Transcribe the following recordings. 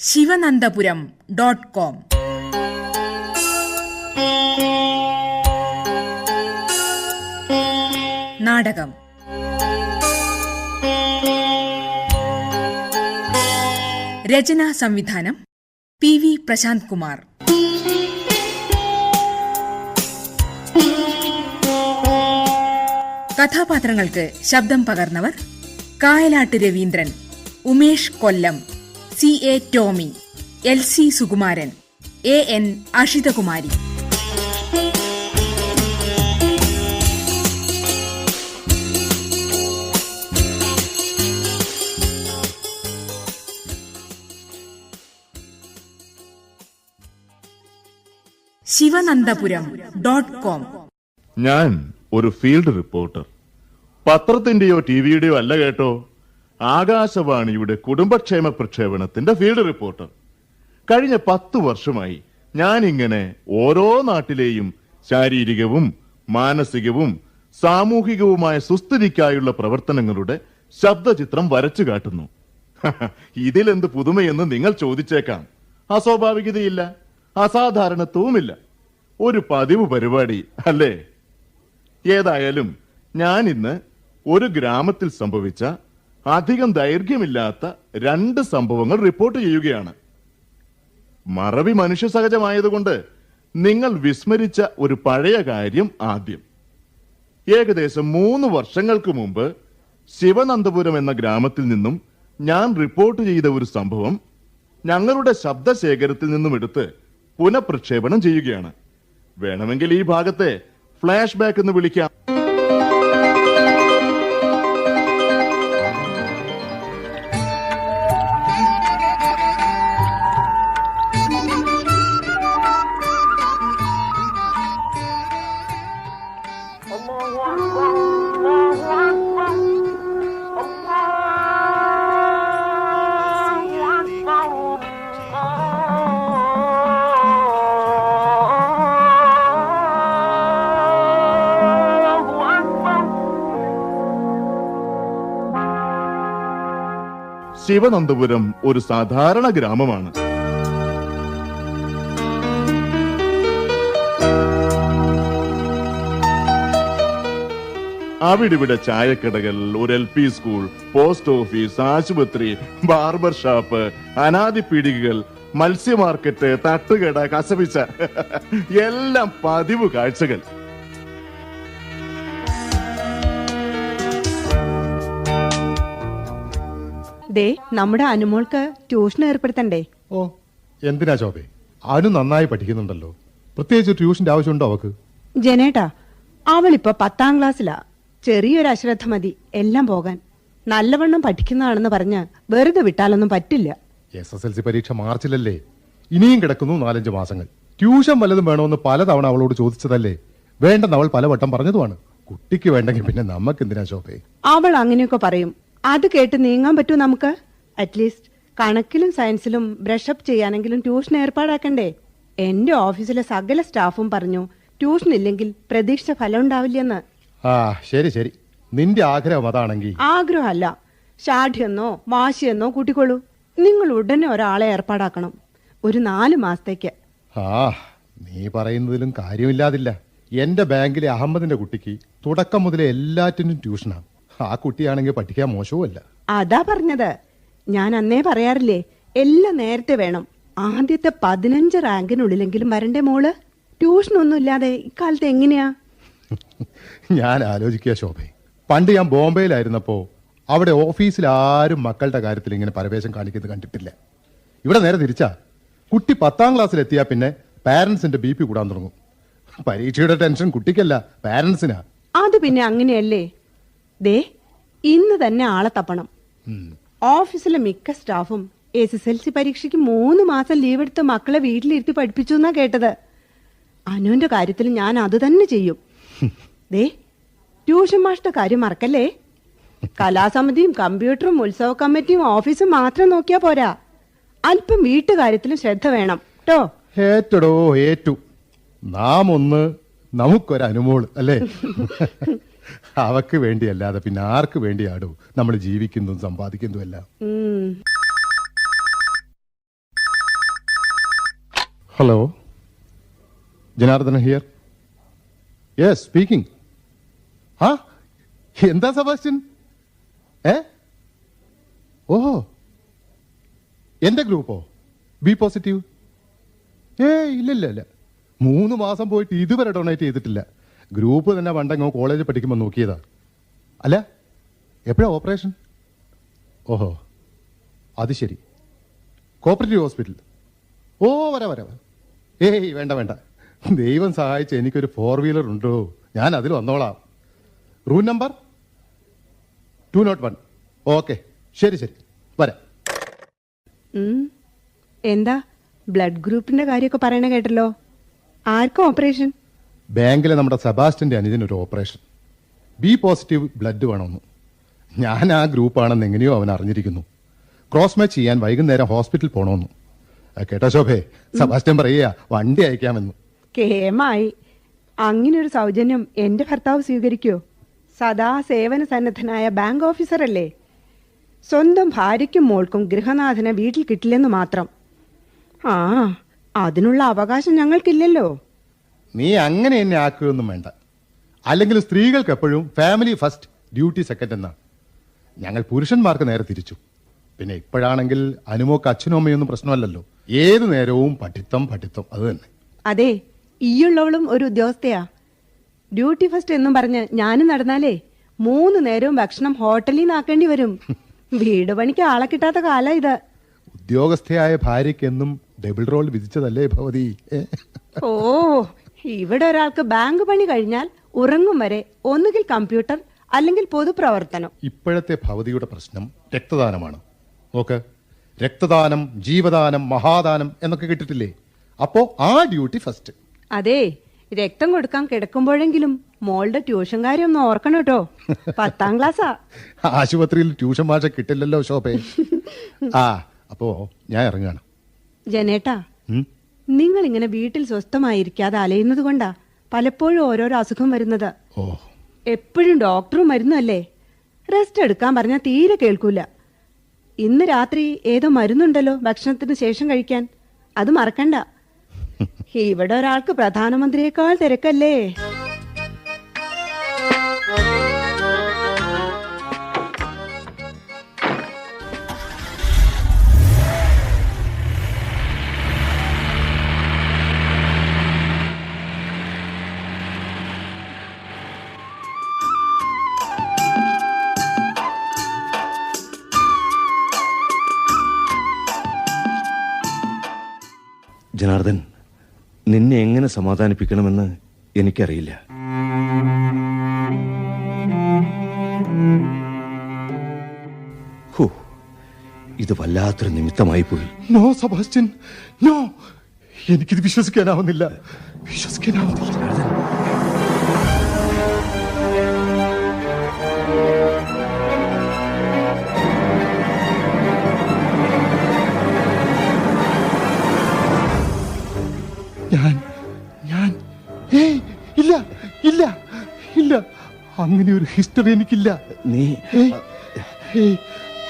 Sivanandapuram dot com. നാടകം. രചനാ സംവിധാനം പി വി പ്രശാന്ത് കുമാർ. കഥാപാത്രങ്ങൾക്ക് ശബ്ദം പകർന്നവർ Kayalat Raveendran Umesh Kollam. C A Tomy L C Sukumaran A N Ashithakumari. Sivanandapuram dot com. ഞാൻ ഒരു ഫീൽഡ് റിപ്പോർട്ടർ. പത്രത്തിന്റെയോ ടിവിയുടെയോ അല്ല കേട്ടോ. ആകാശവാണിയുടെ കുടുംബക്ഷേമ പ്രക്ഷേപണത്തിന്റെ ഫീൽഡ് റിപ്പോർട്ടർ. കഴിഞ്ഞ പത്ത് വർഷമായി ഞാൻ ഇങ്ങനെ ഓരോ നാട്ടിലെയും ശാരീരികവും മാനസികവും സാമൂഹികവുമായ സുസ്ഥിതിക്കായുള്ള പ്രവർത്തനങ്ങളുടെ ശബ്ദചിത്രം വരച്ചു കാട്ടുന്നു. ഇതിലെന്ത് പുതുമയെന്ന് നിങ്ങൾ ചോദിച്ചേക്കാം. അസ്വാഭാവികതയില്ല അസാധാരണത്വവുമില്ല. ഒരു പതിവ് പരിപാടി അല്ലേ? ഏതായാലും ഞാൻ ഇന്ന് ഒരു ഗ്രാമത്തിൽ സംഭവിച്ച അധികം ദൈർഘ്യമില്ലാത്ത രണ്ട് സംഭവങ്ങൾ റിപ്പോർട്ട് ചെയ്യുകയാണ്. മറവി മനുഷ്യ സഹജമായതുകൊണ്ട് നിങ്ങൾ വിസ്മരിച്ച ഒരു പഴയ കാര്യം ആദ്യം. ഏകദേശം മൂന്ന് വർഷങ്ങൾക്ക് മുമ്പ് ശിവനന്തപുരം എന്ന ഗ്രാമത്തിൽ നിന്നും ഞാൻ റിപ്പോർട്ട് ചെയ്ത ഒരു സംഭവം ഞങ്ങളുടെ ശബ്ദശേഖരത്തിൽ നിന്നും എടുത്ത് പുനഃപ്രക്ഷേപണം ചെയ്യുകയാണ്. വേണമെങ്കിൽ ഈ ഭാഗത്തെ ഫ്ലാഷ് ബാക്ക് എന്ന് വിളിക്കാം. ശിവനന്തപുരം ഒരു സാധാരണ ഗ്രാമമാണ്. അവിടിവിടെ ചായക്കടകൾ ഒരു L P school post office ആശുപത്രി ബാർബർ ഷാപ്പ് അനാദി പീടികകൾ മത്സ്യ മാർക്കറ്റ് തട്ടുകട കസവിച്ച എല്ലാം പതിവ് കാഴ്ചകൾ ദേ നമ്മുടെ അനുമോൾക്ക് ട്യൂഷൻ ഏർപ്പെടുത്തണ്ടേ? ഓ എന്തിനാ ചോബേ അനു നന്നായി പഠിക്കുന്നുണ്ടല്ലോ. പ്രത്യേകിച്ച് ട്യൂഷന്റെ ആവശ്യമുണ്ടോ അവക്ക്? ജനേട്ടാ അവളിപ്പോ പത്താം ക്ലാസ്സിലാ. ചെറിയൊരു അശ്രദ്ധ മതി എല്ലാം പോകാൻ. നല്ലവണ്ണം പഠിക്കുന്നതാണെന്ന് പറഞ്ഞ് വെറുതെ വിട്ടാലൊന്നും പറ്റില്ല. എസ് എസ് എൽ സി പരീക്ഷ മാർച്ചിലല്ലേ? ഇനിയും കിടക്കുന്നു നാലഞ്ച് മാസങ്ങൾ. ട്യൂഷൻ വല്ലതും വേണമെന്ന് പലതവണ അവളോട് ചോദിച്ചതല്ലേ? വേണ്ടെന്ന് അവൾ പലവട്ടം പറഞ്ഞതുമാണ്. കുട്ടിക്ക് വേണ്ടെങ്കിൽ പിന്നെ നമുക്ക് എന്തിനാ ശോഭേ? അവൾ അങ്ങനെയൊക്കെ പറയും. അത് കേട്ട് നീങ്ങാൻ പറ്റുമോ നമുക്ക്? അറ്റ്ലീസ്റ്റ് കണക്കിലും സയൻസിലും ബ്രഷപ്പ് ചെയ്യാനെങ്കിലും ട്യൂഷൻ ഏർപ്പാടാക്കണ്ടേ? എന്റെ ഓഫീസിലെ സകല സ്റ്റാഫും പറഞ്ഞു ട്യൂഷൻ ഇല്ലെങ്കിൽ പ്രതീക്ഷ ഫലം ഉണ്ടാവില്ലെന്ന്. ആ ശരി ശരി. നിന്റെ ആഗ്രഹം അതാണെങ്കിൽ. ആഗ്രഹമല്ല. ഷാഠ്യെന്നോ വാശിയെന്നോ കൂട്ടിക്കൊള്ളൂ. നിങ്ങൾ ഉടനെ ഒരാളെ ഏർപ്പാടാക്കണം. ഒരു നാല് മാസത്തേക്ക്. ആ നീ പറയുന്നതിലും കാര്യമില്ലാതില്ല. എന്റെ ബാങ്കിലെ അഹമ്മദിന്റെ കുട്ടിക്ക് തുടക്കം മുതലേ എല്ലാറ്റിനും ട്യൂഷനാണ് ആ കുട്ടിയാണെങ്കിൽ പഠിക്കാൻ മോശവുമല്ല. അതാ പറഞ്ഞത്. ഞാൻ അന്നേ പറയാറില്ലേ എല്ലാം നേരത്തെ വേണം. ആദ്യത്തെ പതിനഞ്ച് റാങ്കിനുള്ളിലെങ്കിലും വരണ്ടേ മോൾ? ട്യൂഷനൊന്നും ഇല്ലാതെ ഇക്കാലത്ത് എങ്ങനെയാ? ഞാൻ ആലോചിക്കുക ശോഭ. പണ്ട് ഞാൻ ബോംബെയിലായിരുന്നപ്പോ അവിടെ ഓഫീസിൽ ആരും മക്കളുടെ കാര്യത്തിൽ ഇങ്ങനെ പരവേശം കാണിക്കുന്നത് കണ്ടിട്ടില്ല. ഇവിടെ നേരെ തിരിച്ചാ. കുട്ടി പത്താം ക്ലാസ്സിൽ എത്തിയാ പിന്നെ പാരന്റ്സിന്റെ ബി പി കൂടാൻ തുടങ്ങും. പരീക്ഷയുടെ ടെൻഷൻ കുട്ടിക്കല്ല പാരന്റ്സിനാ അത് പിന്നെ അങ്ങനെയല്ലേ? ദേ ഇന്ന് തന്നെ ആളെ തപ്പണം. ഓഫീസിലെ മിക്ക സ്റ്റാഫും എസ് എസ് എൽ സി പരീക്ഷയ്ക്ക് മൂന്ന് മാസം ലീവ് എടുത്ത് മക്കളെ വീട്ടിലിരുത്തി പഠിപ്പിച്ചു എന്നാ കേട്ടത്. അനുവിന്റെ കാര്യത്തിൽ ഞാൻ അത് തന്നെ ചെയ്യും. ദേ ട്യൂഷൻ മാഷ്ട കാര്യം മറക്കല്ലേ? കലാസമിതിയും കമ്പ്യൂട്ടറും ഉത്സവ കമ്മിറ്റിയും ഓഫീസും മാത്രം നോക്കിയാ പോരാ. അല്പം വീട്ടുകാര്യത്തിലും ശ്രദ്ധ വേണം കേട്ടോ ഏറ്റടോ ഏറ്റു. നാം ഒന്ന് നമുക്കൊരു അനുമോൾ അല്ലേ? അവക്ക് വേണ്ടിയല്ലാതെ പിന്നെ ആർക്ക് വേണ്ടിയാടോ നമ്മൾ ജീവിക്കുന്നതും സമ്പാദിക്കുന്നതും എല്ലാം? Hello Janardhana here yes speaking ആ എന്താ സബാസ്റ്റിൻ ഏ? ഓഹോ. എന്റെ ഗ്രൂപ്പോ? B positive? ഏ ഇല്ല ഇല്ല. ഇല്ല മൂന്ന് മാസം പോയിട്ട് ഇതുവരെ ഡൊണേറ്റ് ചെയ്തിട്ടില്ല. ഗ്രൂപ്പ് തന്നെ പണ്ടങ്ങ് കോളേജിൽ പഠിക്കുമ്പോൾ നോക്കിയതാ. അല്ല എപ്പോഴാ ഓപ്പറേഷൻ ഓഹോ അത് ശരി. കോപ്പറേറ്റീവ് ഹോസ്പിറ്റൽ ഓ വരാ വരാ ഏയ് വേണ്ട വേണ്ട. ദൈവം സഹായിച്ച് എനിക്കൊരു ഫോർ വീലർ ഉണ്ടോ? ഞാൻ അതിൽ വന്നോളാം. Room number two nought one okay ശരി ശരി. വരാം. എന്താ? ബ്ലഡ് ഗ്രൂപ്പിന്റെ കാര്യമൊക്കെ പറയണ കേട്ടല്ലോ. ആർക്കും ഓപ്പറേഷൻ ബാങ്കിലെ നമ്മുടെ സെബാസ്റ്റിന്റെ അനുജനൊരു ഓപ്പറേഷൻ. ബി പോസിറ്റീവ് ബ്ലഡ് വേണമെന്ന്. ഞാൻ ആ ഗ്രൂപ്പാണെന്ന് എങ്ങനെയോ അവൻ അറിഞ്ഞിരിക്കുന്നു. ക്രോസ് മാച്ച് ചെയ്യാൻ വൈകുന്നേരം ഹോസ്പിറ്റലിൽ പോകണമെന്ന് കേട്ടോ ശോഭേ സെബാസ്റ്റ്യൻ പറയുക വണ്ടി അയക്കാമെന്ന്. കേമായി. അങ്ങനെ ഒരു സൗജന്യം എന്റെ ഭർത്താവ് സ്വീകരിക്കോ? സദാ സേവന സന്നദ്ധനായ ബാങ്ക് ഓഫീസറല്ലേ. സ്വന്തം ഭാര്യയ്ക്കും മോൾക്കും ഗൃഹനാഥനെ വീട്ടിൽ കിട്ടില്ലെന്ന് മാത്രം. ആ അതിനുള്ള അവകാശം ഞങ്ങൾക്കില്ലല്ലോ. നീ അങ്ങനെ എന്നെ ആക്കുകയൊന്നും വേണ്ട. അല്ലെങ്കിൽ സ്ത്രീകൾക്ക് എപ്പോഴും ഫാമിലി ഫസ്റ്റ് ഡ്യൂട്ടി സെക്കൻഡ് എന്നാണ് ഞങ്ങൾ പുരുഷന്മാർക്ക് നേരെ തിരിച്ചു. പിന്നെ ഇപ്പോഴാണെങ്കിൽ അനുമോക്ക് അച്ഛനും അമ്മയൊന്നും പ്രശ്നമല്ലല്ലോ. ഏത് നേരവും പഠിത്തം പഠിത്തം അത് തന്നെ. അതെ ഈയുള്ളവളും ഒരു ഉദ്യോഗസ്ഥയാ. ഡ്യൂട്ടി ഫസ്റ്റ് എന്നും പറഞ്ഞ് ഞാനും നടന്നാലേ മൂന്ന് നേരവും ഭക്ഷണം ഹോട്ടലിൽ നിന്നാക്കേണ്ടി വരും. വീട് പണിക്ക് ആളെ കിട്ടാത്ത കാല ഇത്. ഉദ്യോഗസ്ഥയായ ഭാര്യക്കെന്നും ഡബിൾ റോൾ വിധിച്ചതല്ലേ ഭവതി? ഓ ഇവിടെ ഒരാൾക്ക് ബാങ്ക് പണി കഴിഞ്ഞാൽ ഉറങ്ങും വരെ ഒന്നുകിൽ കമ്പ്യൂട്ടർ അല്ലെങ്കിൽ പൊതുപ്രവർത്തനം. ഇപ്പോഴത്തെ ഭവതിയുടെ പ്രശ്നം രക്തദാനമാണ്. നോക്ക് രക്തദാനം ജീവദാനം മഹാദാനം എന്നൊക്കെ കിട്ടിട്ടില്ലേ? അപ്പോ ആ ഡ്യൂട്ടി ഫസ്റ്റ്. അതെ രക്തം കൊടുക്കാൻ കിടക്കുമ്പോഴെങ്കിലും മോളുടെ ട്യൂഷൻ കാര്യം ഒന്ന് ഓർക്കണം കേട്ടോ. പത്താം ക്ലാസ്സാ. ആശുപത്രിയിൽ ട്യൂഷൻ ഭാഷ കിട്ടില്ലല്ലോ ഷോപ്പേ. ആ അപ്പോ ഞാൻ ഇറങ്ങാണ് ജനേട്ടാ? നിങ്ങൾ ഇങ്ങനെ വീട്ടിൽ സ്വസ്ഥമായിരിക്കാതെ അലയുന്നത് കൊണ്ടാ പലപ്പോഴും ഓരോരോ അസുഖം വരുന്നത്. എപ്പോഴും ഡോക്ടറും മരുന്നല്ലേ റെസ്റ്റ് എടുക്കാൻ പറഞ്ഞാൽ തീരെ കേൾക്കൂല. ഇന്ന് രാത്രി ഏതോ മരുന്നുണ്ടല്ലോ ഭക്ഷണത്തിന് ശേഷം കഴിക്കാൻ. അത് മറക്കണ്ട. ഇവിടെ ഒരാൾക്ക് പ്രധാനമന്ത്രിയേക്കാൾ തിരക്കല്ലേ? സമാധാനിപ്പിക്കണമെന്ന് എനിക്കറിയില്ല. ഇത് വല്ലാത്തൊരു നിമിത്തമായി പോയി. No Sebastian no. എനിക്കിത് വിശ്വസിക്കാനാവുന്നില്ല. വിശ്വസിക്കാനാവുന്നില്ല. അങ്ങനെ ഒരു ഹിസ്റ്ററി എനിക്കില്ല. നീ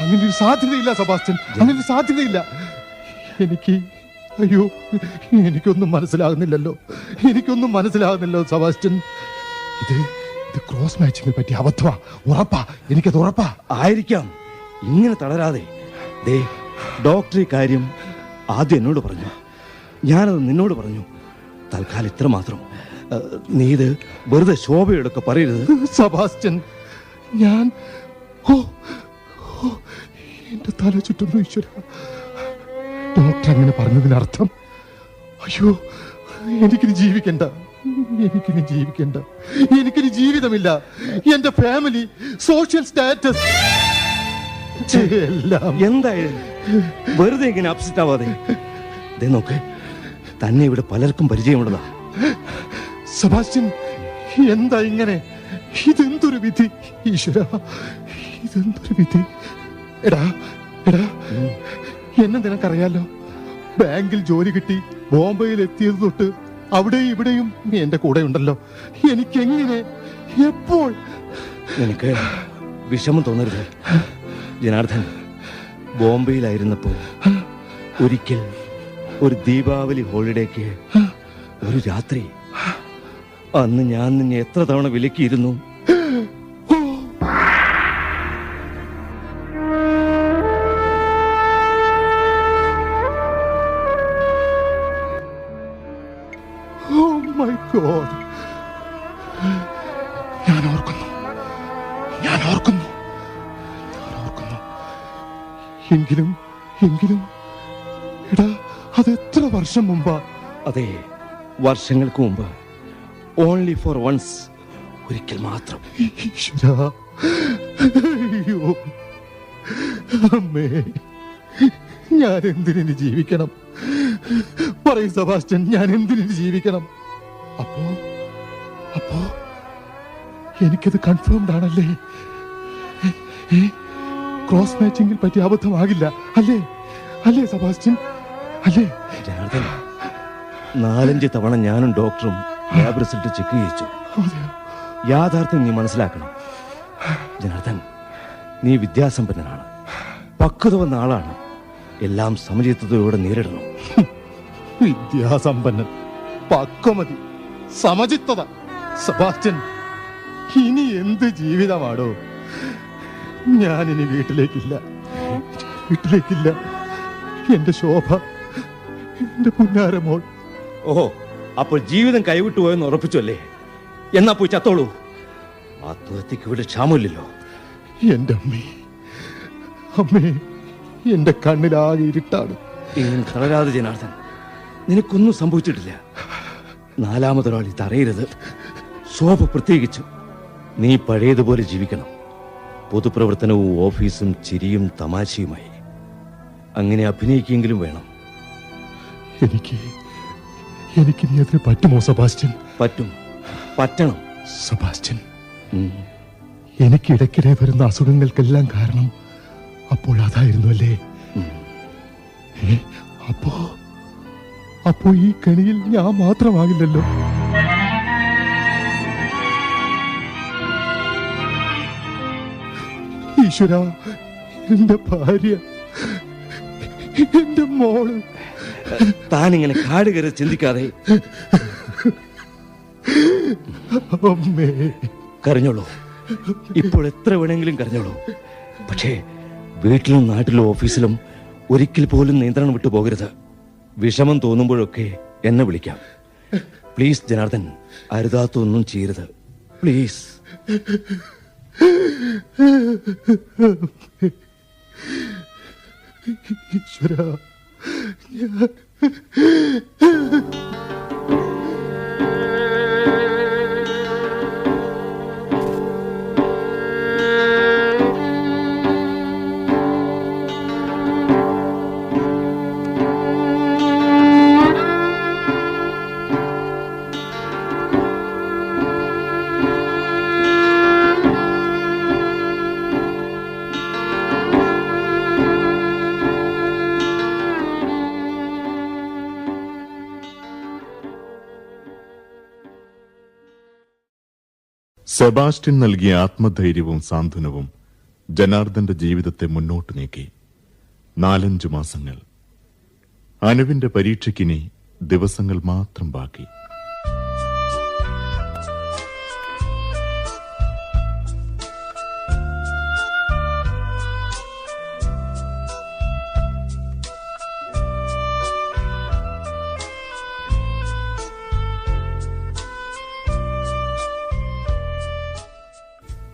അങ്ങനെ ഒരു സാധ്യതയില്ല സബാസ്റ്റ്യൻ. അങ്ങനെ ഒരു സാധ്യതയില്ല. എനിക്ക് അയ്യോ എനിക്കൊന്നും മനസ്സിലാകുന്നില്ലല്ലോ. എനിക്കൊന്നും മനസ്സിലാകുന്നില്ലോ സബാസ്റ്റ്യൻ. ഇത് ഇത് ക്രോസ് മാച്ചിനെ പറ്റി അബദ്ധമാ. ഉറപ്പാ. എനിക്കത് ഉറപ്പാ. ആയിരിക്കാം. ഇങ്ങനെ തളരാതെ. ദേ ഡോക്ടർ കാര്യം ആദ്യം എന്നോട് പറഞ്ഞു. ഞാനത് നിന്നോട് പറഞ്ഞു. തൽക്കാലം ഇത്ര മാത്രം നീ ഇത് വെറുതെ ശോഭയോടൊക്കെ പറയരുത്. സബാസ്റ്റ്യൻ ഞാൻ ഓ എന്റെ തല ചുറ്റുന്നു ഈശ്വര. ഡോക്ടർ അങ്ങനെ പറഞ്ഞതിനർത്ഥം അയ്യോ എനിക്കിനി ജീവിക്കണ്ട. എനിക്കിനി ജീവിക്കണ്ട. എനിക്കിനി ജീവിതമില്ല. എന്റെ ഫാമിലി സോഷ്യൽ സ്റ്റാറ്റസ് എല്ലാം എന്തായാലും വെറുതെ ഇങ്ങനെ അപ്സെറ്റ് ആവാതെ. നോക്ക് തന്നെ ഇവിടെ പലർക്കും പരിചയമുള്ളതാ. സെബാസ്റ്റ്യൻ എന്താ ഇങ്ങനെ? ഇതെന്തൊരു വിധി? ഈശ്വര ഇതെന്തൊരു വിധി? എടാ എടാ എന്നെ നിനക്കറിയാലോ? ബാങ്കിൽ ജോലി കിട്ടി ബോംബെയിൽ എത്തിയത് തൊട്ട് അവിടെയും ഇവിടെയും നീ എന്റെ കൂടെ ഉണ്ടല്ലോ. എനിക്ക് എങ്ങനെ എപ്പോൾ? എനിക്ക് വിഷമം തോന്നരുത്. ജനാർദ്ദൻ ബോംബെയിലായിരുന്നപ്പോൾ ഒരിക്കൽ ഒരു ദീപാവലി ഹോളിഡേക്ക് ഒരു രാത്രി അന്ന് ഞാൻ നിന്നെ എത്ര തവണ വിലക്കിയിരുന്നു? ഗോഡ് ഞാൻ ഓർക്കുന്നു. ഞാൻ ഓർക്കുന്നു. ഞാൻ ഓർക്കുന്നു. എങ്കിലും എങ്കിലും. എടാ അത് എത്ര വർഷം മുമ്പാ? അതെ വർഷങ്ങൾക്ക് മുമ്പ്. ഓൺലി ഫോർ വൺസ് ഒരിക്കൽ മാത്രം. അയ്യോ. അമ്മേ. ഞാൻ എന്തിനു ജീവിക്കണം? പറയും സബാസ്റ്റ്യൻ ഞാൻ എന്തിനു ജീവിക്കണം? അപ്പോ അപ്പോ എനിക്കത് കൺഫേംഡ് ആണല്ലേ? ക്രോസ് മാച്ചിങ്ങിൽ പറ്റിയ അബദ്ധമാകില്ല. അല്ലേ? അല്ലേ സബാസ്റ്റ്യൻ? അല്ലേ? നാലഞ്ച് തവണ ഞാനും ഡോക്ടറും ലാബ് റിസൾട്ട് ചെക്ക് ചെയ്യിച്ചു? യാഥാർത്ഥ്യം നീ മനസ്സിലാക്കണം. ജനാർദ്ദൻ നീ വിദ്യാസമ്പന്നനാണ്. പക്വത വന്ന ആളാണ്. എല്ലാം സമചിത്തതയോടെ നേരിടണം. വിദ്യാസമ്പന്നൻ പക്വമതി സമചിത്തത. സബാസ്റ്റ്യൻ ഇനി എന്ത് ജീവിതമാടോ? ഞാനിനി വീട്ടിലേക്കില്ല. വീട്ടിലേക്കില്ല. എന്റെ ശോഭ എന്റെ പുന്നാരമോൾ. ഓഹോ അപ്പോൾ ജീവിതം കൈവിട്ടു പോയെന്ന് ഉറപ്പിച്ചു അല്ലേ എന്നാ പോയി ചത്തോളൂ. ആത്മഹത്യക്ക് ഇവിടെ ക്ഷാമമില്ലല്ലോ. എന്റെ അമ്മേ അമ്മേ എന്റെ കണ്ണിലാകെ ഇരുട്ടാണ്. ഇങ്ങനെ കളരാതെ ജനാർദ്ദൻ നിനക്കൊന്നും സംഭവിച്ചിട്ടില്ല. നാലാമതൊരാൾ ഇത് അറിയരുത് ശോഭ പ്രത്യേകിച്ചു. നീ പഴയതുപോലെ ജീവിക്കണം. പൊതുപ്രവർത്തനവും ഓഫീസും ചിരിയും തമാശയുമായി. അങ്ങനെ അഭിനയിക്കെങ്കിലും വേണം. എനിക്ക് എനിക്ക് നീ അതിന് പറ്റുമോ സബാസ്റ്റ്യൻ? പറ്റും. പറ്റണം. സബാസ്റ്റ്യൻ. എനിക്ക് ഇടയ്ക്കിടെ വരുന്ന അസുഖങ്ങൾക്കെല്ലാം കാരണം അപ്പോൾ അതായിരുന്നു അല്ലേ? അപ്പോ? അപ്പോ ഈ കണിയിൽ ഞാൻ മാത്രമാകില്ലല്ലോ. ഈശ്വര എന്റെ ഭാര്യ എന്റെ മോൾ. താനിങ്ങനെ കാട് കയറി ചിന്തിക്കാതെ. കരഞ്ഞോളൂ. ഇപ്പോൾ എത്ര വേണമെങ്കിലും കരഞ്ഞോളൂ. പക്ഷേ വീട്ടിലും നാട്ടിലും ഓഫീസിലും ഒരിക്കൽ പോലും നിയന്ത്രണം വിട്ടു പോകരുത്. വിഷമം തോന്നുമ്പോഴൊക്കെ എന്നെ വിളിക്കാം. പ്ലീസ് ജനാർദ്ദൻ അരുതാത്തൊന്നും ചെയ്യരുത്. പ്ലീസ്. ഈശ്വര. 娘 സെബാസ്റ്റ്യൻ നൽകിയ ആത്മധൈര്യവും സാന്ത്വനവും ജനാർദ്ദന്റെ ജീവിതത്തെ മുന്നോട്ട് നീക്കി. നാലഞ്ചു മാസങ്ങൾ. അനുവിന്റെ പരീക്ഷയ്ക്കിനി ദിവസങ്ങൾ മാത്രം ബാക്കി.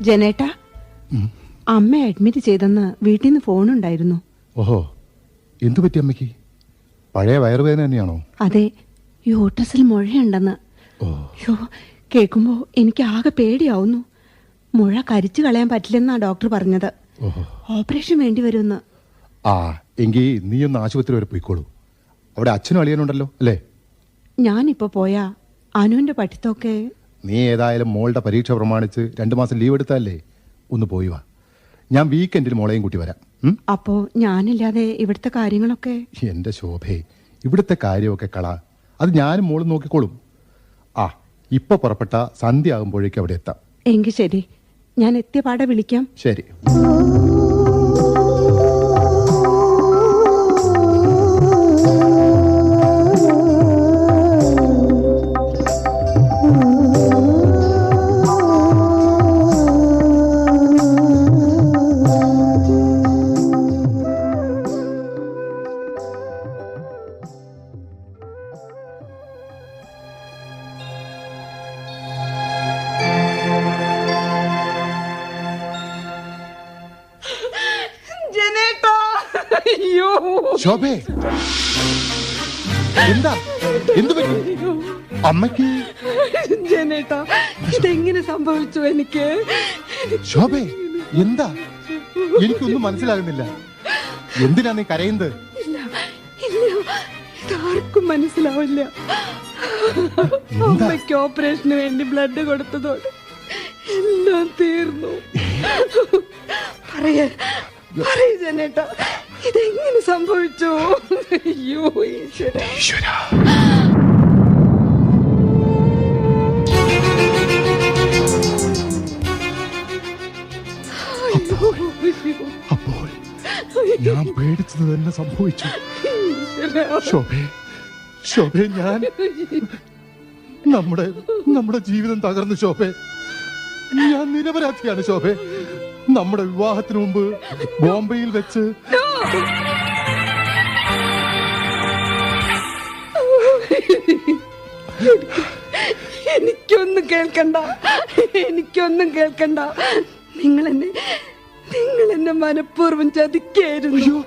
ജനേട്ടാ അമ്മ അഡ്മിറ്റ് ചെയ്തെന്ന് വീട്ടിൽ നിന്ന് ഫോൺ ഉണ്ടായിരുന്നു ഓഹോ എന്തു പറ്റി അമ്മയ്ക്ക്? പഴയ വയറുവേദന തന്നെയാണോ? അതെ യൂട്ടസിൽ മുഴയുണ്ടെന്ന്. യോ കേൾക്കുമ്പോ എനിക്ക് ആകെ പേടിയാവുന്നു. മുഴ കരിച്ചു കളയാൻ പറ്റില്ലെന്നാ ഡോക്ടർ പറഞ്ഞത്. ഓപ്പറേഷൻ വേണ്ടി വരുമെന്ന്. ആ എങ്കിൽ നീ ഒന്ന് ആശുപത്രി വരെ പോയിക്കോളൂ. അവിടെ അച്ഛനും അളിയനുണ്ടല്ലോ അല്ലേ? ഞാനിപ്പോ പോയാ അനുവിന്റെ പഠിത്തമൊക്കെ നീ ഏതായാലും മോളുടെ പരീക്ഷ പ്രമാണിച്ച് രണ്ടു മാസം ലീവ് എടുത്താലേ? ഒന്ന് പോയി വാ. ഞാൻ വീക്കെൻഡിൽ മോളെയും കൂട്ടി വരാം? അപ്പോ ഞാനില്ലാതെ ഇവിടുത്തെ കാര്യങ്ങളൊക്കെ? എന്റെ ശോഭേ ഇവിടുത്തെ കാര്യമൊക്കെ കള. അത് ഞാനും മോളും നോക്കിക്കോളും. ആ ഇപ്പൊ പുറപ്പെട്ട സന്ധ്യ ആകുമ്പോഴേക്കും അവിടെ എത്താം. എങ്കിൽ ശരി. ഞാൻ എത്തിയ പാടെ വിളിക്കാം. ശരി. അമ്മയ്ക്ക്? ജനേട്ടാ ഇതെങ്ങനെ സംഭവിച്ചു എനിക്ക്? ശോഭേ എന്താ? എനിക്കൊന്നും മനസ്സിലാകുന്നില്ല. എന്തിനാ നീ കരയുന്നത്? ഇതാർക്കും മനസ്സിലാവില്ല? അമ്മയ്ക്ക് ഓപ്പറേഷന് വേണ്ടി ബ്ലഡ് കൊടുത്തതോടെ എല്ലാം തീർന്നു. പറയ പറയ ജനേട്ടാ ഇതെങ്ങനെ സംഭവിച്ചു? അയ്യോ ഈശ്വര. അപ്പോൾ ഞാൻ പേടിച്ചത് തന്നെ സംഭവിച്ചു. ശോഭേ ശോഭേ ഞാൻ നമ്മുടെ നമ്മുടെ ജീവിതം തകർന്നു ശോഭേ. ഞാൻ നിരപരാധിയാണ് ശോഭേ. നമ്മുടെ വിവാഹത്തിന് മുമ്പ് ബോംബെയിൽ വെച്ച് എനിക്കൊന്നും കേൾക്കണ്ട. എനിക്കൊന്നും കേൾക്കണ്ട. നിങ്ങൾ എന്നെ നിങ്ങൾ എന്നെ മനഃപൂർവം ചതിക്കായിരുന്നു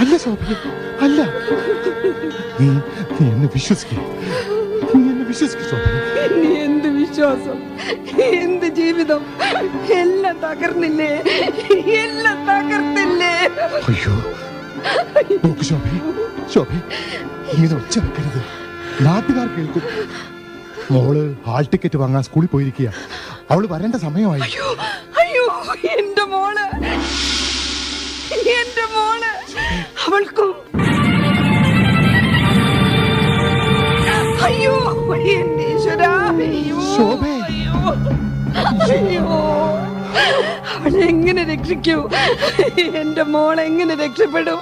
അല്ല ശോഭേ അല്ല. നീ നീ എന്നെ വിശ്വസിക്കും. നീ എന്നെ വിശ്വസിക്കും ശോഭേ ഇനി എന്ത് വിശ്വാസം? എന്ത് ജീവിതം? എല്ലാം തകർന്നില്ലേ? എല്ലാം തകർന്നില്ലേ അയ്യോ. നോക്ക് ശോഭി ശോഭി ഇങ്ങനെ ഒച്ച വെക്കരുത്. നാട്ടുകാർ കേൾക്കും. മോൾ ഹാൾ ടിക്കറ്റ് വാങ്ങാൻ സ്കൂളിൽ പോയിരിക്കുക അവൾ വരേണ്ട സമയമായി. അവൾക്കും? അയ്യോ എന്റെ ഈശ്വര അയ്യോ. ശോഭേ. അയ്യോ. അയ്യോ അവളെ എങ്ങനെ രക്ഷിക്കൂ? എന്റെ മോൾ എങ്ങനെ രക്ഷപ്പെടും?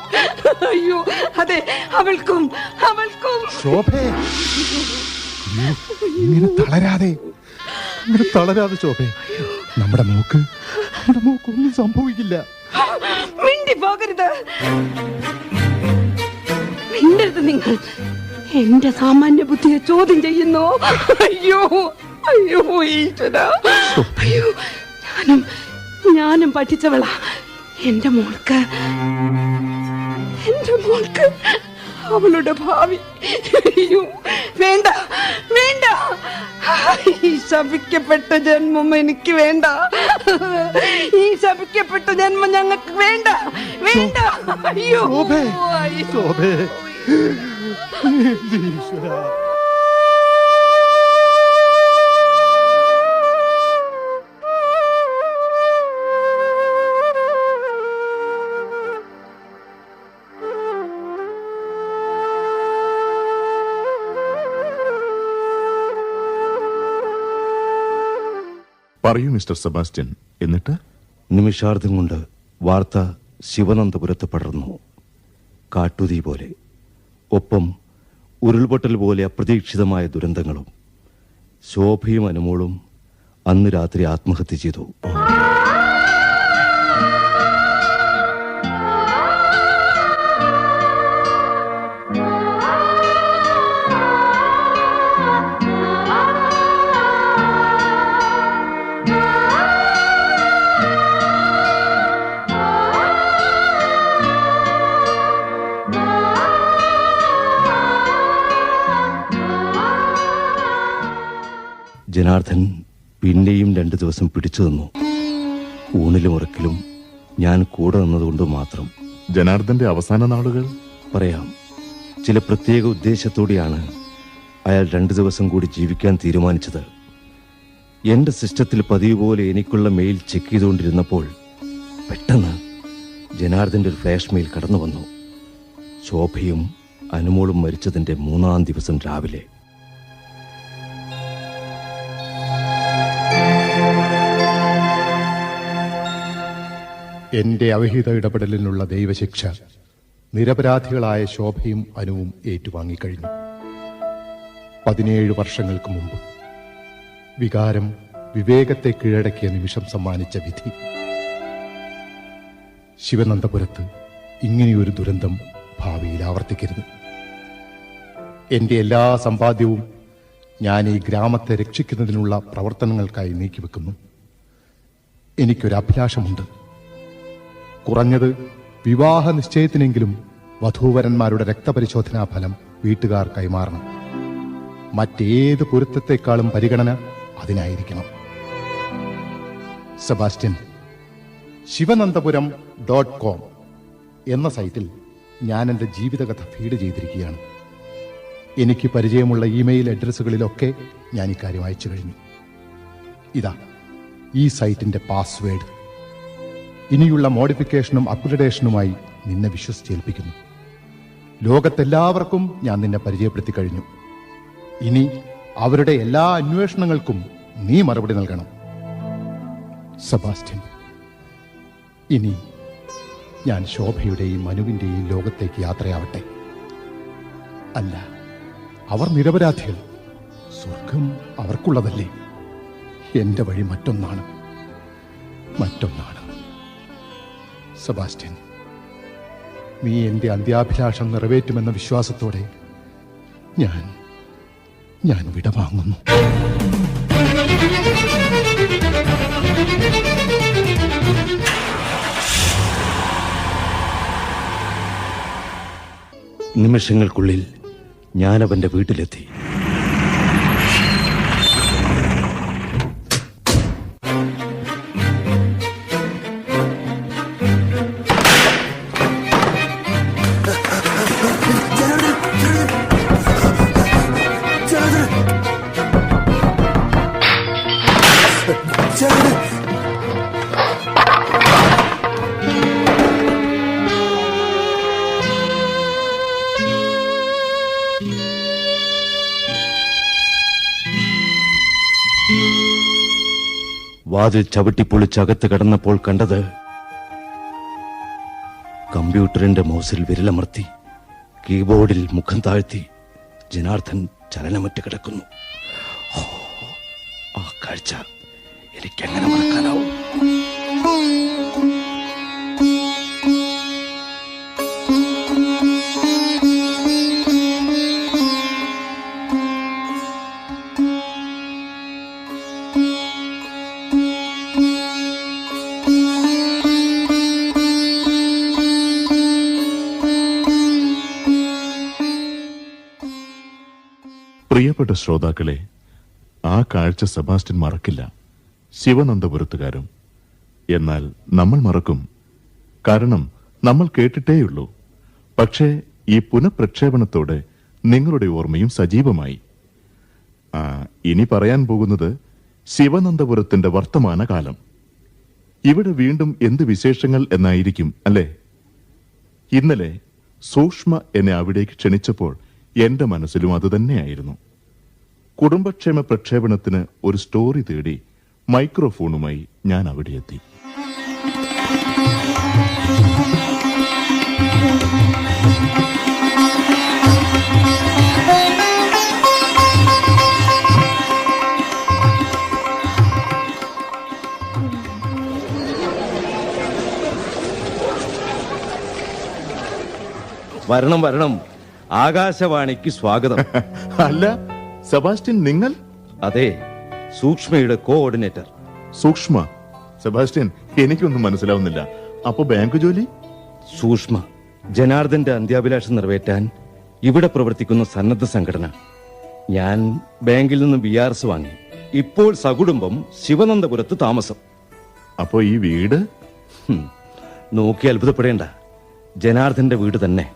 അയ്യോ അതെ അവൾക്കും അവൾക്കും. ശോഭേ. ഇങ്ങനെ തളരാതെ ഇങ്ങനെ തളരാതെ ശോഭേ. നമ്മുടെ മോക്ക് നമ്മുടെ മോക്ക് ഒന്നും സംഭവിക്കില്ല. മിണ്ടി പോകരുത് മിണ്ടരുത് നിങ്ങൾ. എന്റെ സാമാന്യ ബുദ്ധിയെ ചോദ്യം ചെയ്യുന്നു. അയ്യോ അയ്യോ ഈശ്വര. അയ്യോ ഞാനും ഞാനും പഠിച്ചവളാ. എന്റെ മോൾക്ക് എന്റെ മോൾക്ക് അവളുടെ ഭാവി. വേണ്ട വേണ്ട. ഈ ശപിക്കപ്പെട്ട ജന്മം എനിക്ക് വേണ്ട. ഈ ശപിക്കപ്പെട്ട ജന്മം ഞങ്ങൾക്ക് വേണ്ട. വേണ്ട. അയ്യോ. അയ്യോ. പറയൂ മിസ്റ്റർ സെബാസ്റ്റ്യൻ. എന്നിട്ട്? നിമിഷാർദ്ധം കൊണ്ട് വാർത്ത ശിവനന്തപുരത്ത് പടർന്നു. കാട്ടുതീ പോലെ. ഒപ്പം ഉരുൾപൊട്ടൽ പോലെ അപ്രതീക്ഷിതമായ ദുരന്തങ്ങളും ശോഭയും അനുമോളും അന്ന് രാത്രി ആത്മഹത്യ ചെയ്തു. ജനാർദ്ദൻ പിന്നെയും രണ്ടു ദിവസം പിടിച്ചു തന്നു ഊണിലും ഉറക്കിലും ഞാൻ കൂടെ നിന്നതുകൊണ്ട് മാത്രം. ജനാർദ്ദന്റെ അവസാന നാളുകൾ? പറയാം. ചില പ്രത്യേക ഉദ്ദേശത്തോടെയാണ് അയാൾ രണ്ടു ദിവസം കൂടി ജീവിക്കാൻ തീരുമാനിച്ചത്. എന്റെ സിസ്റ്റത്തിൽ പതിവ് പോലെ എനിക്കുള്ള മെയിൽ ചെക്ക് ചെയ്തുകൊണ്ടിരുന്നപ്പോൾ പെട്ടെന്ന് ജനാർദ്ദന്റെ ഒരു ഫ്ലാഷ് മെയിൽ കടന്നു വന്നു ശോഭയും അനുമോളും മരിച്ചതിന്റെ മൂന്നാം ദിവസം രാവിലെ. എന്റെ അവിഹിത ഇടപെടലിനുള്ള ദൈവശിക്ഷ നിരപരാധികളായ ശോഭയും അനുവും ഏറ്റുവാങ്ങിക്കഴിഞ്ഞു. പതിനേഴ് വർഷങ്ങൾക്ക് മുമ്പ്. വികാരം വിവേകത്തെ കീഴടക്കിയ നിമിഷം സമ്മാനിച്ച വിധി. ശിവനന്തപുരത്ത് ഇങ്ങനെയൊരു ദുരന്തം ഭാവിയിൽ ആവർത്തിക്കരുത്. എന്റെ എല്ലാ സമ്പാദ്യവും ഞാൻ ഈ ഗ്രാമത്തെ രക്ഷിക്കുന്നതിനുള്ള പ്രവർത്തനങ്ങൾക്കായി നീക്കിവെക്കുന്നു. എനിക്കൊരു അഭിലാഷമുണ്ട് കുറഞ്ഞത് വിവാഹ നിശ്ചയത്തിനെങ്കിലും വധൂവരന്മാരുടെ രക്തപരിശോധനാ ഫലം വീട്ടുകാർ കൈമാറണം. മറ്റേത് പൊരുത്തത്തെക്കാളും പരിഗണന അതിനായിരിക്കണം. സെബാസ്റ്റ്യൻ ശിവനന്തപുരം ഡോട്ട് കോം എന്ന സൈറ്റിൽ ഞാൻ എന്റെ ജീവിതകഥ ഫീഡ് ചെയ്തിരിക്കുകയാണ്. എനിക്ക് പരിചയമുള്ള ഇമെയിൽ അഡ്രസ്സുകളിലൊക്കെ ഞാൻ ഇക്കാര്യം അയച്ചു കഴിഞ്ഞു. ഇതാ ഈ സൈറ്റിന്റെ പാസ്വേഡ്. ഇനിയുള്ള മോഡിഫിക്കേഷനും അപ്ഗ്രഡേഷനുമായി നിന്നെ വിശ്വസിച്ചേൽപ്പിക്കുന്നു. ലോകത്തെല്ലാവർക്കും ഞാൻ നിന്നെ പരിചയപ്പെടുത്തി കഴിഞ്ഞു. ഇനി അവരുടെ എല്ലാ അന്വേഷണങ്ങൾക്കും നീ മറുപടി നൽകണം. സെബാസ്റ്റ്യൻ ഇനി ഞാൻ ശോഭയുടെയും മനുവിന്റെയും ലോകത്തേക്ക് യാത്രയാവട്ടെ. അല്ല അവർ നിരപരാധികൾ. സ്വർഗം അവർക്കുള്ളതല്ലേ? എന്റെ വഴി മറ്റൊന്നാണ്. മറ്റൊന്നാണ്. സെബാസ്റ്റ്യൻ നീ എന്റെ അന്ത്യാഭിലാഷം നിറവേറ്റുമെന്ന വിശ്വാസത്തോടെ ഞാൻ ഞാൻ വിടവാങ്ങുന്നു നിമിഷങ്ങൾക്കുള്ളിൽ ഞാനവന്റെ വീട്ടിലെത്തി. വാതിൽ ചവിട്ടിപ്പൊളിച്ചകത്ത് കടന്നപ്പോൾ കണ്ടത് കമ്പ്യൂട്ടറിന്റെ മൗസിൽ വിരലമർത്തി കീബോർഡിൽ മുഖം താഴ്ത്തി ജനാർദ്ദൻ ചലനമറ്റ് കിടക്കുന്നു. ആ കാഴ്ച എനിക്കെങ്ങനെ മറക്കാനാവും? പ്രിയപ്പെട്ട ശ്രോതാക്കളെ ആ കാഴ്ച സെബാസ്റ്റ്യൻ മറക്കില്ല. ശിവനന്ദപുരത്തുകാരും. എന്നാൽ നമ്മൾ മറക്കും. കാരണം നമ്മൾ കേട്ടിട്ടേയുള്ളൂ. പക്ഷേ ഈ പുനഃപ്രക്ഷേപണത്തോടെ നിങ്ങളുടെ ഓർമ്മയും സജീവമായി. ഇനി പറയാൻ പോകുന്നത് ശിവനന്ദപുരത്തിന്റെ വർത്തമാനകാലം. ഇവിടെ വീണ്ടും എന്ത് വിശേഷങ്ങൾ എന്നായിരിക്കും അല്ലേ? ഇന്നലെ സൂക്ഷ്മ എന്നെ അവിടേക്ക് ക്ഷണിച്ചപ്പോൾ എന്റെ മനസ്സിലും അതുതന്നെയായിരുന്നു കുടുംബക്ഷേമ പ്രക്ഷേപണത്തിന് ഒരു സ്റ്റോറി തേടി മൈക്രോഫോണുമായി ഞാൻ അവിടെ എത്തി. വരണം വരണം. ആകാശവാണിക്ക് സ്വാഗതം. അല്ല സെബാസ്റ്റ്യൻ നിങ്ങൾ? അതെ. സൂക്ഷ്മയുടെ കോർഡിനേറ്റർ സൂക്ഷ്മ? സെബാസ്റ്റ്യൻ എനിക്കൊന്നും മനസ്സിലാവുന്നില്ല. അപ്പൊ ബാങ്ക് ജോലി? സൂക്ഷ്മ ജനാർദ്ദന്റെ അന്ത്യാഭിലാഷം നിറവേറ്റാൻ ഇവിടെ പ്രവർത്തിക്കുന്ന സന്നദ്ധ സംഘടന. ഞാൻ ബാങ്കിൽ നിന്ന് ബി ആർ എസ് വാങ്ങി. ഇപ്പോൾ സകുടുംബം ശിവനന്ദപുരത്ത് താമസം. അപ്പോ ഈ വീട്? നോക്കി അത്ഭുതപ്പെടേണ്ട. ജനാർദ്ദന്റെ വീട് തന്നെ.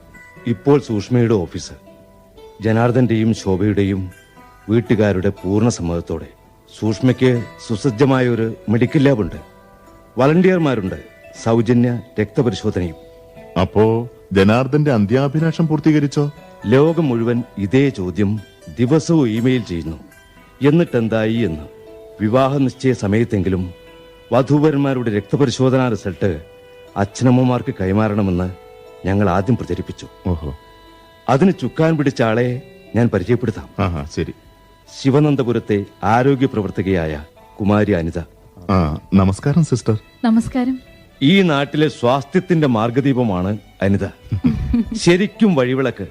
ഇപ്പോൾ സൂക്ഷ്മയുടെ ഓഫീസ്. ജനാർദ്ദന്റെയും ശോഭയുടെയും വീട്ടുകാരുടെ പൂർണ സമ്മതത്തോടെ. സൂക്ഷ്മയ്ക്ക് സുസജ്ജമായ ഒരു മെഡിക്കൽ ലാബുണ്ട്. വളണ്ടിയർമാരുണ്ട്. സൗജന്യ രക്തപരിശോധനയും. അപ്പോ ജനാർദ്ദന്റെ അന്ത്യാഭിലാഷം പൂർത്തീകരിച്ചോ? ലോകം മുഴുവൻ ഇതേ ചോദ്യം ദിവസവും ഇമെയിൽ ചെയ്യുന്നു. എന്നിട്ടെന്തായി എന്ന്. വിവാഹ നിശ്ചയ സമയത്തെങ്കിലും വധൂവരന്മാരുടെ രക്തപരിശോധനാ റിസൾട്ട് അച്ഛനമ്മമാർക്ക് കൈമാറണമെന്ന് ഞങ്ങൾ ആദ്യം പ്രചരിപ്പിച്ചു. ഓഹോ. അതിന് ചുക്കാൻ പിടിച്ച ആളെ ഞാൻ പരിചയപ്പെടുത്താം. ശരി. ശിവനന്ദപുരത്തെ ആരോഗ്യ പ്രവർത്തകയായ കുമാരി അനിത. ആ നമസ്കാരം സിസ്റ്റർ. നമസ്കാരം. ഈ നാട്ടിലെ സ്വാസ്ഥ്യത്തിന്റെ മാർഗദീപമാണ് അനിത. ശരിക്കും വഴിവിളക്ക്.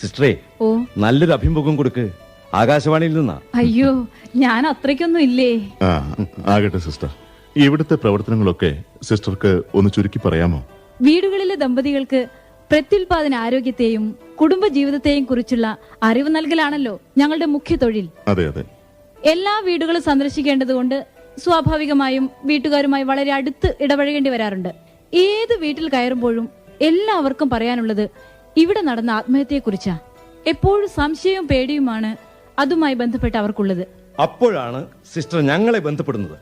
സിസ്റ്ററെ ഓ. നല്ലൊരു അഭിമുഖം കൊടുക്ക്. ആകാശവാണിയിൽ നിന്നാ. അയ്യോ ഞാൻ അത്രയ്ക്കൊന്നും ഇല്ലേ? ആ ആകട്ടെ സിസ്റ്റർ. ഇവിടുത്തെ പ്രവർത്തനങ്ങളൊക്കെ സിസ്റ്റർക്ക് ഒന്ന് ചുരുക്കി പറയാമോ? വീടുകളിലെ ദമ്പതികൾക്ക് പ്രത്യുൽപാദന ആരോഗ്യത്തെയും കുടുംബജീവിതത്തെയും കുറിച്ചുള്ള അറിവ് നൽകലാണല്ലോ ഞങ്ങളുടെ മുഖ്യ തൊഴിൽ. അതെ അതെ. എല്ലാ വീടുകളും സന്ദർശിക്കേണ്ടതുകൊണ്ട് സ്വാഭാവികമായും വീട്ടുകാരുമായി വളരെ അടുത്ത് ഇടപഴകേണ്ടി വരാറുണ്ട്. ഏത് വീട്ടിൽ കയറുമ്പോഴും എല്ലാവർക്കും പറയാനുള്ളത് ഇവിടെ നടന്ന ആത്മഹത്യയെക്കുറിച്ചാ. എപ്പോഴും സംശയവും പേടിയുമാണ് അതുമായി ബന്ധപ്പെട്ട് അവർക്കുള്ളത്. അപ്പോഴാണ് സിസ്റ്റർ ഞങ്ങളെ ബന്ധപ്പെടുന്നത്.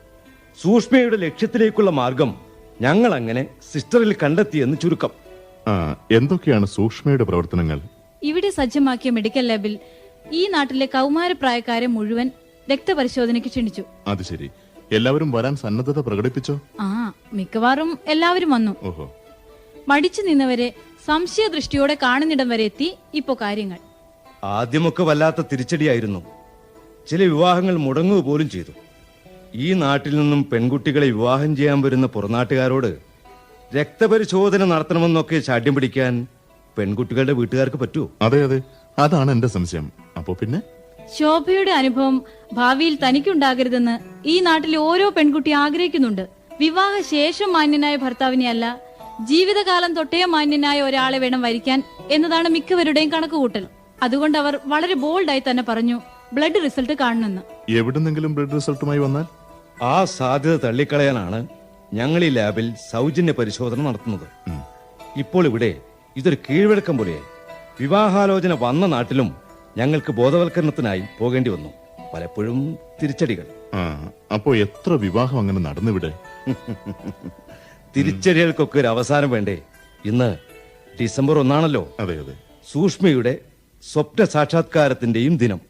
സൂക്ഷ്മയുടെ ലക്ഷ്യത്തിലേക്കുള്ള മാർഗം ഞങ്ങൾ അങ്ങനെ സിസ്റ്ററിൽ കണ്ടെത്തിയെന്ന് ചുരുക്കം. എന്തൊക്കെയാണ് സൂക്ഷ്മയുടെ പ്രവർത്തനങ്ങൾ? ഇവിടെ സജ്ജമാക്കിയ മെഡിക്കൽ ലാബിൽ ഈ നാട്ടിലെ കൗമാരപ്രായക്കാരെ മുഴുവൻ രക്തപരിശോധനയ്ക്ക് ക്ഷണിച്ചു. അത് ശരി. എല്ലാവരും വരാൻ സന്നദ്ധത പ്രകടിപ്പിച്ചോ? ആ മിക്കവാറും എല്ലാവരും വന്നു. ഓഹോ. മടിച്ചു നിന്നവരെ സംശയദൃഷ്ടിയോടെ കാണുന്നിടം വരെ എത്തി ഇപ്പോ കാര്യങ്ങൾ. ആദ്യമൊക്കെ വല്ലാത്ത തിരിച്ചടിയായിരുന്നു. ചില വിവാഹങ്ങൾ മുടങ്ങുക പോലും ചെയ്തു. ഈ നാട്ടിൽ നിന്നും പെൺകുട്ടികളെ വിവാഹം ചെയ്യാൻ വരുന്ന പുറനാട്ടുകാരോട് രക്തപരിശോധന നടത്തണമെന്നൊക്കെ ശാഠ്യം പിടിക്കാൻ പെൺകുട്ടികളുടെ വീട്ടുകാർക്ക് പറ്റുമോ അതെ അതെ. അതാണ് എന്റെ സംശയം. അപ്പോ പിന്നെ? ശോഭയുടെ അനുഭവം ഭാവിയിൽ തനിക്കുണ്ടാകരുതെന്ന് ഈ നാട്ടിലെ ഓരോ പെൺകുട്ടി ആഗ്രഹിക്കുന്നുണ്ട്. വിവാഹ ശേഷം മാന്യനായ ഭർത്താവിനെ അല്ല ജീവിതകാലം തൊട്ടേ മാന്യനായ ഒരാളെ വേണം വരിക്കാൻ എന്നതാണ് മിക്കവരുടെയും കണക്കുകൂട്ടൽ. അതുകൊണ്ട് അവർ വളരെ ബോൾഡായി തന്നെ പറഞ്ഞു ബ്ലഡ് റിസൾട്ട് കാണണമെന്ന്. എവിടുന്നെങ്കിലും ബ്ലഡ് റിസൾട്ടുമായി വന്നാൽ? ആ സാധ്യത തള്ളിക്കളയാനാണ് ഞങ്ങൾ ഈ ലാബിൽ സൗജന്യ പരിശോധന നടത്തുന്നത്. ഇപ്പോൾ ഇവിടെ ഇതൊരു കീഴ്വഴക്കം പോലെയായി വിവാഹാലോചന വന്ന നാട്ടിലും ഞങ്ങൾക്ക് ബോധവൽക്കരണത്തിനായി പോകേണ്ടി വന്നു. പലപ്പോഴും തിരിച്ചടികൾ. അപ്പോ എത്ര വിവാഹം അങ്ങനെ നടന്നിവിടെ? തിരിച്ചടികൾക്കൊക്കെ ഒരു അവസാനം വേണ്ടേ? ഇന്ന് ഡിസംബർ ഒന്നാണല്ലോ. അതെ അതെ. സൂക്ഷ്മയുടെ സ്വപ്ന സാക്ഷാത്കാരത്തിന്റെയും ദിനം.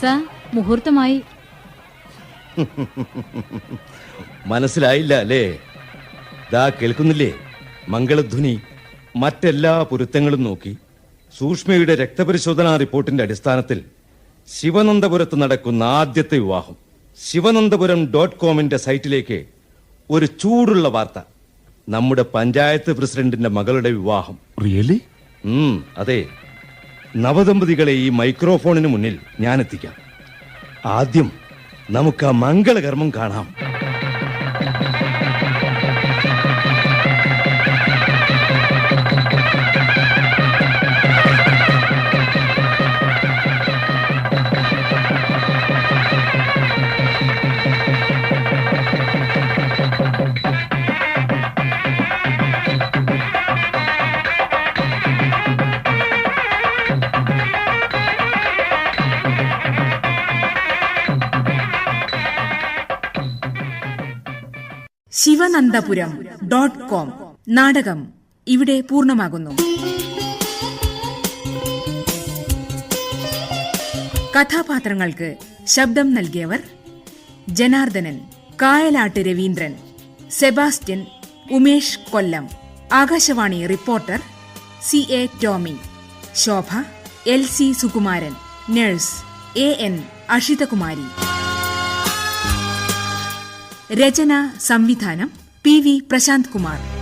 സർ മുഹൂർത്തമായി. മനസ്സിലായില്ല അല്ലേ? ദാ കേൾക്കുന്നില്ലേ? മംഗളധ്വനി മറ്റെല്ലാ പൊരുത്തങ്ങളും നോക്കി സൂക്ഷ്മയുടെ രക്തപരിശോധനാ റിപ്പോർട്ടിന്റെ അടിസ്ഥാനത്തിൽ ശിവനന്ദപുരത്ത് നടക്കുന്ന ആദ്യത്തെ വിവാഹം. ശിവനന്ദപുരം ഡോട്ട് കോമിന്റെ സൈറ്റിലേക്ക് ഒരു ചൂടുള്ള വാർത്ത. നമ്മുടെ പഞ്ചായത്ത് പ്രസിഡന്റിന്റെ മകളുടെ വിവാഹം. റിയലി അതെ. നവദമ്പതികളെ ഈ മൈക്രോഫോണിന് മുന്നിൽ ഞാൻ എത്തിക്കാം ആദ്യം നമുക്ക് ആ മംഗളകർമ്മം കാണാം. Sivanandapuram dot com. നാടകം ഇവിടെ പൂർണമാകുന്നു. കഥാപാത്രങ്ങൾക്ക് ശബ്ദം നൽകിയവർ Janardhanan Kayalat Raveendran Sebastian Umesh Kollam Akashvani reporter C A Tomy Shobha L C Sukumaran nurse A N Ashithakumari. രചന സംവിധാനം പി വി പ്രശാന്ത് കുമാർ.